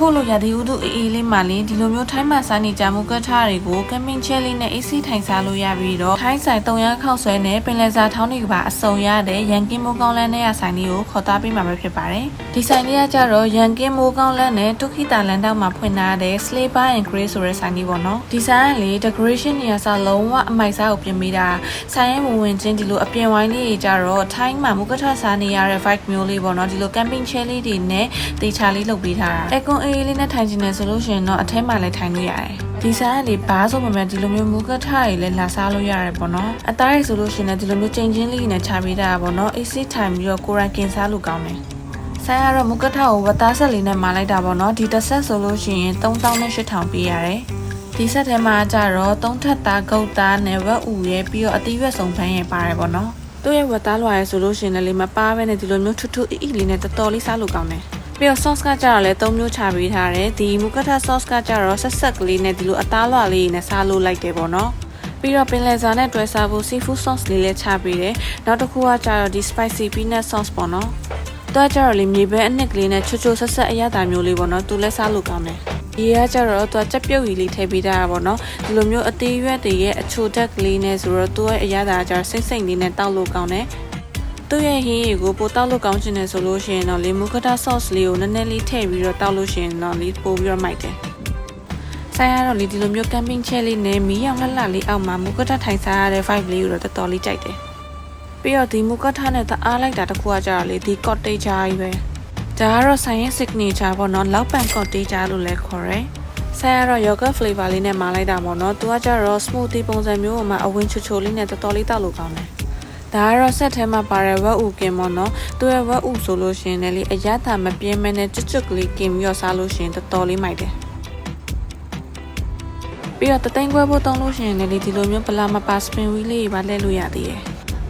အခုလိုရာသီဥတုအေးအေးလေးမှလင်းဒီလိုမျိုးထိုင်းမှာစားနေကြမှုကတ်ထားတွေကိုကမ်ပင်းချဲလေးနဲ့အေးစီးထိုင်စားလို့ရပြီးတော့ထိုင်းဆိုင်300ခောက်ဆွဲနဲ့ပင်လယ်စာထောင်းတွေကပါအစုံရတဲ့ရန်ကင်းမိုးကောင်းလန်းနဲ့ရဆိုင်လေးကိုခေါ်သားပေးမှာပဲဖြစ်ပါတယ်ဒီဆိုင်လေးကကြတော့ရန်ကင်းမိုးကောင်းလန်းနဲ့တုခိတာလန်တောက်မှာဖွင့်ထားတဲ့ Slay Bar and Grey ဆိုတဲ့ဆိုင်လေးပေါ့နော်ဒီဆိုင်ကလေ decoration နေရာစားလုံးဝအမိုက်စားကိုပြင်ပေးတာဆိုင်ရဲ့ဝင်ဝင်ချင်းဒီလိုအပြင်ဝိုင်းလေးတွေကြတော့ထိုင်းမှာမုကထစားနေရတဲ့ vibe မျိုးလေးပေါ့နော်ဒီလို camping chair လေးတွေနဲ့တေချာလေးလုပ်ပေးထားတာအကွန်အေးလေးနဲ့ထိုင်ချင်တယ်ဆိုလို့ရှိရင်တော့အထဲမှာလည်းထိုင်လို့ရတယ်ဒီဆိုင်ကလေဘားဆိုမှမဒီလိုမျိုးမူကထတွေလည်းလာစားလို့ရတယ်ပေါ့နော်အသားရိုက်ဆိုလို့ရှိရင်လည်းဒီလိုမျိုးချိန်ချင်းလေးနဲ့ချပေးတာပေါ့နော်အေးစစ်ထိုင်ပြီးတော့ကိုရိုင်းကင်စားလို့ကောင်းတယ်ဆိုင်ကတော့မုကထကိုဝတ်သားဆက်လေးနဲ့မာလိုက်တာပေါ့နော်ဒီတစ်ဆက်ဆိုလို့ရှိရင်3800ပေးရတယ်ဒီဆက်ထဲမှာကြတော့သုံးထပ်သားဂုတ်သားနဲ့ဝက်ဥရဲပြီးတော့အသီးရွက်စုံဖန်းရဲပါတယ်ပေါ့နော်သူ့ရဲ့ဝက်သားလွှာရဲဆိုလို့ရှိရင်လည်းမပါဘဲနဲ့ဒီလိုမျိုးထွတ်ထွတ်အီအီလေးနဲ့တော်တော်လေးစားလို့ကောင်းတယ် ပြီးတော့ sauce ကကြတော့လည်း၃မျိုးချပေးထားတယ်ဒီမူကထ sauce ကကြတော့ဆက်ဆက်ကလေးနဲ့ဒီလိုအသားလွှာလေးနဲ့စားလို့လိုက်တယ်ပေါ့နော်ပြီးတော့ပင်လယ်စာနဲ့တွဲစားဖို့ seafood sauce လေးလည်းချပေးတယ်နောက်တစ်ခုကကြတော့ဒီ spicy peanut sauce ပေါ့နော်တော့ကြတော့လေမြေပဲအနှစ်ကလေးနဲ့ချွတ်ချွတ်ဆက်ဆက်အရသာမျိုးလေးပေါ့နော်သူလည်းစားလို့ကောင်းတယ်ဒီကကြတော့သူကကြက်ပြုတ်ကြီးလေးထည့်ပေးတာပေါ့နော်ဒီလိုမျိုးအသေးရွက်တွေရဲ့အချိုတက်ကလေးနဲ့ဆိုတော့သူ့ရဲ့အရသာကြတော့စိတ်စိတ်လေးနဲ့တောက်လို့ကောင်းတယ် သူ့ရဲ့ဟင်းရီကိုပိုတောက်လို့ကောင်းချင်တယ်ဆိုလို့ရှိရင်တော့လေမူကတာ sauce လေးကိုနည်းနည်းလေးထည့်ပြီးတော့တောက်လို့ရှိရင်တော့လေးပိုပြီးတော့မိုက်တယ်ဆိုင်ရတော့လေဒီလိုမျိုး camping chair လေးနဲ့မီးရောင်လှလှလေးအောက်မှာမူကတာထိုင်စားရတဲ့ vibe လေးကိုတော့တော်တော်လေးကြိုက်တယ်ပြီးတော့ဒီမူကတာနဲ့တအားလိုက်တာတစ်ခုကကြတော့လေဒီ cottage ကြီးပဲဒါကတော့ဆိုင်ရဲ့ signature ပေါ့နော်လောက်ပန် cottage လို့လည်းခေါ်တယ်ဆိုင်ကတော့ yogurt flavor လေးနဲ့မာလိုက်တာပေါ့နော်သူကကြတော့ smoothie ပုံစံမျိုးမှာအဝင်းချိုချိုလေးနဲ့တော်တော်လေးတောက်လို့ကောင်းတယ် ဒါကတော့ဆက်ထဲမှာပါတဲ့ဝက်ဥကင်ပေါ့နော်သူရဲ့ဝက်ဥဆိုလို့ရှိရင်လည်းအရသာမပြင်းမဲနဲ့ကျွတ်ကျွတ်ကလေးကင်ပြီးတော့စားလို့ရှိရင်တော်တော်လေးမိုက်တယ်ပြီးတော့တသိန်းခွဲဖို့တောင်းလို့ရှိရင်လည်းဒီလိုမျိုးပလာမပါစပင်ဝီးလေးတွေပါလဲလို့ရသေးတယ်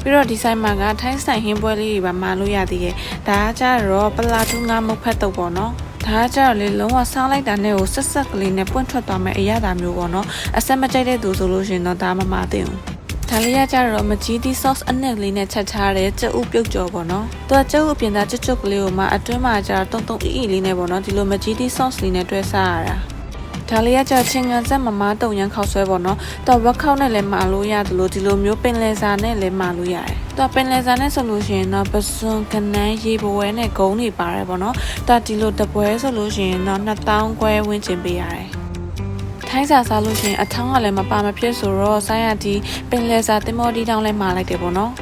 ပြီးတော့ဒီဆိုင်မှာကထိုင်းဆိုင်ဟင်းပွဲလေးတွေပါမာလို့ရသေးတယ်ဒါကကြတော့ပလာတူငါမုတ်ဖက်တော့ပေါ့နော်ဒါကကြတော့လေလုံးဝဆောင်းလိုက်တာနဲ့ကိုဆက်ဆက်ကလေးနဲ့ပွင့်ထွက်သွားမယ်အရသာမျိုးပေါ့နော်အဆက်မကြိုက်တဲ့သူဆိုလို့ရှိရင်တော့ဒါမမသိဘူး ဒါလေးကကြတော့မကြီးသီး sauce အနက်လေးနဲ့ချက်ထားတဲ့ကြက်ဥပြုတ်ကြော်ပေါ့နော်။သူကကြက်ဥအပြင်သားကျွတ်ကျွတ်ကလေးကိုမှအတွင်းမှာကျတော့တုံတုံအီအီလေးနဲ့ပေါ့နော်ဒီလိုမကြီးသီး sauce လေးနဲ့တွဲစားရတာ။ဒါလေးကကြချင်းငံဆက်မမတုံရန်ခောက်ဆွဲပေါ့နော်။တော့ဝက်ခောက်နဲ့လည်းမာလို့ရတယ်လို့ဒီလိုမျိုးပင်လယ်စာနဲ့လည်းမာလို့ရတယ်။တော့ပင်လယ်စာနဲ့ဆိုလို့ရှိရင်တော့ပစွန်ကနန်းရေဘဝဲနဲ့ဂုံးတွေပါတယ်ပေါ့နော်။တော့ဒီလိုတပွဲဆိုလို့ရှိရင်တော့2000ခွဲဝန်းကျင်ပေးရတယ်။ ထိုင်းစာစားလို့ရှိရင်အထောင်းကလည်းမပါမဖြစ်ဆိုတော့ဆိုင်းရတီပင်လယ်စာတင်မောတီတောင်းလဲမှာလိုက်တယ်ပေါ့နော်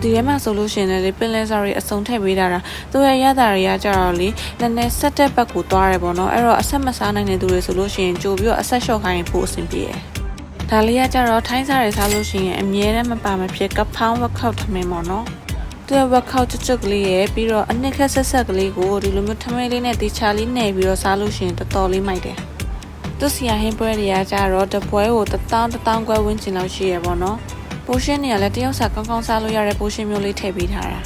ဒီထဲမှာဆိုလို့ရှိရင်လည်းပင်လယ်စာတွေအစုံထည့်ပေးတာတာသူရဲ့ရတာတွေကကြတော့လေနည်းနည်းဆက်တဲ့ဘက်ကိုသွားတယ်ပေါ့နော်အဲ့တော့အဆက်မစားနိုင်တဲ့သူတွေဆိုလို့ရှိရင်ကြိုပြီးတော့အဆက်လျှော့ခိုင်းဖို့အဆင်ပြေတယ်ဒါလေးကကြတော့ထိုင်းစားတွေစားလို့ရှိရင်အမြဲတမ်းမပါမဖြစ်ကဖောင်းဝက်ခောက်ထမင်းပေါ့နော်သူရဲ့ဝက်ခောက်ကျွတ်ကျွတ်ကလေးရဲ့ပြီးတော့အနှစ်ခက်ဆက်ဆက်ကလေးကိုဒီလိုမျိုးထမင်းလေးနဲ့တီချာလေးနှဲ့ပြီးတော့စားလို့ရှိရင်တော်တော်လေးမိုက်တယ် သူစီယာဟင်းပွဲတွေကကြတော့တပွဲကိုတထောင်တထောင်ခွဲဝန်းကျင်လောက်ရှိရပေါ့နော်ပိုရှင်တွေကလည်းတယောက်စာကောင်းကောင်းစားလို့ရတဲ့ပိုရှင်မျိုးလေးထည့်ပေးထားတာ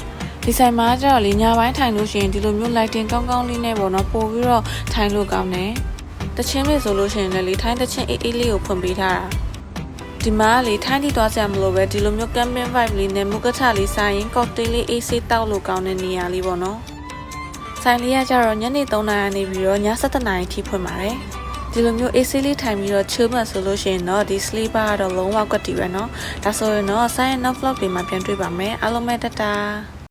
ဒီဆိုင်မှာကျတော့လေညပိုင်းထိုင်လို့ရှိရင်ဒီလိုမျိုး lighting ကောင်းကောင်းလေးနဲ့ပေါ့နော်ပို့ပြီးတော့ထိုင်လို့ကောင်းတယ်တချင်းလေးဆိုလို့ရှိရင်လည်းလေထိုင်းတချင်းအေးအေးလေးကိုဖွင့်ပေးထားတာဒီမှာလေထိုင်းတီသွားကြမလို့ပဲဒီလိုမျိုး camping vibe လေးနဲ့မုကထလေးစားရင် cocktail လေးအေးဆေးတောက်လို့ကောင်းတဲ့နေရာလေးပေါ့နော်ဆိုင်လေးကကြတော့ညနေ3နာရီနေပြီးတော့ည7နာရီထိဖွင့်ပါတယ် ဒီလိုမျိုး AC လေးထိုင်ပြီးတော့ chill မှဆိုလို့ရှိရင်တော့ဒီ sleeper ကတော့လုံးဝကွက်တီပဲเนาะဒါဆိုရင်တော့ sign up vlog တွေမှာပြန်တွေ့ပါမယ်အားလုံးပဲတတာ